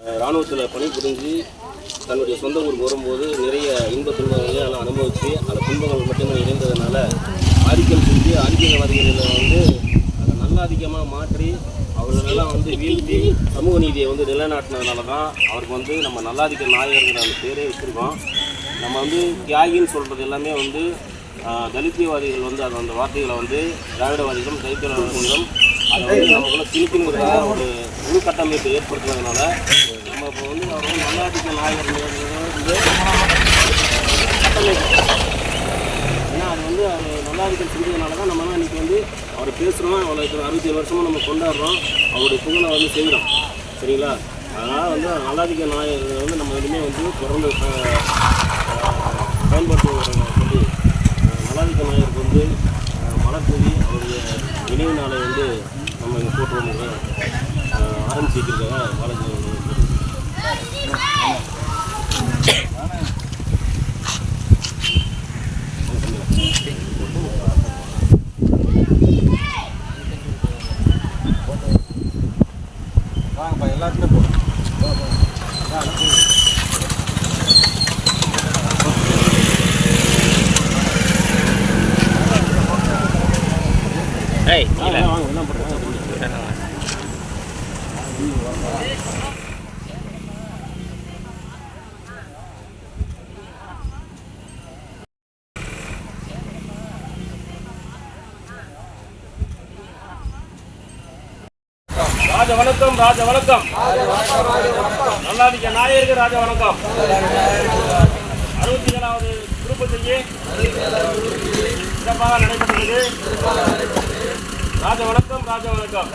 இராணுவத்தில் பணிபுரிஞ்சு தன்னுடைய சொந்த ஊருக்கு வரும்போது நிறைய இன்ப துன்பங்களை எல்லாம் அனுபவித்து அந்த துன்பங்கள் மட்டுமே இணைந்ததுனால ஆதிக்கம் செஞ்சு ஆதிக்கவாதிகளில் வந்து அதை நல்லாதிக்கமாக மாற்றி அவர்களெல்லாம் வந்து வீழ்த்தி சமூக நீதியை வந்து நிலைநாட்டினதுனால தான் அவருக்கு வந்து நம்ம நல்லாதிக்க நாயகர்கள் அந்த பேரே வச்சுருக்கோம். நம்ம வந்து தியாகின்னு சொல்கிறது எல்லாமே வந்து தலித்தியவாதிகள் வந்து அந்த அந்த வார்த்தைகளை வந்து திராவிடவாதிகளும் தைத்தியவாதிகளும் அதை வந்து நமக்குள்ள திணிக்கணுங்கிறத ஒரு உள்கட்டமைப்பை ஏற்படுத்துறதுனால நம்ம இப்போ வந்து அவர் வந்து நல்லாதிக்க நாயகர் வந்து கட்டமைப்பு ஏன்னா அது வந்து அவர் நல்லாதிக்கம் செஞ்சதுனால தான் நம்ம இன்றைக்கி வந்து அவர் பேசுகிறோம் அவ்வளோ அறுபத்தி ஏழு வருஷமாக நம்ம கொண்டாடுறோம் அவருடைய புகழை வந்து செய்கிறோம் சரிங்களா? அதனால் வந்து நல்லாதிக்க நாயகர்கள் வந்து நம்ம எதுவுமே வந்து தொடர்ந்து அஹ், சொல்லி நல்லாதிக்க நாயகருக்கு வந்து மலர் தூவி அவருடைய நினைவு நாளை வந்து நம்ம இங்கே போட்டு போட்டுருவோம் பாலாஜி அவர்கள் வாங்கப்பா எல்லாத்துக்கும் போடும் வாங்க வாங்க எல்லாம் போட்டுருக்காங்க ராஜ வணக்கம் ராஜ வணக்கம். நல்லாதிக்க நாயருக்கு ராஜ வணக்கம். அறுபத்தி ஏழாவது திருப்பதிக்கு சிறப்பாக நடைபெற்றது. ராஜ வணக்கம் ராஜ வணக்கம்.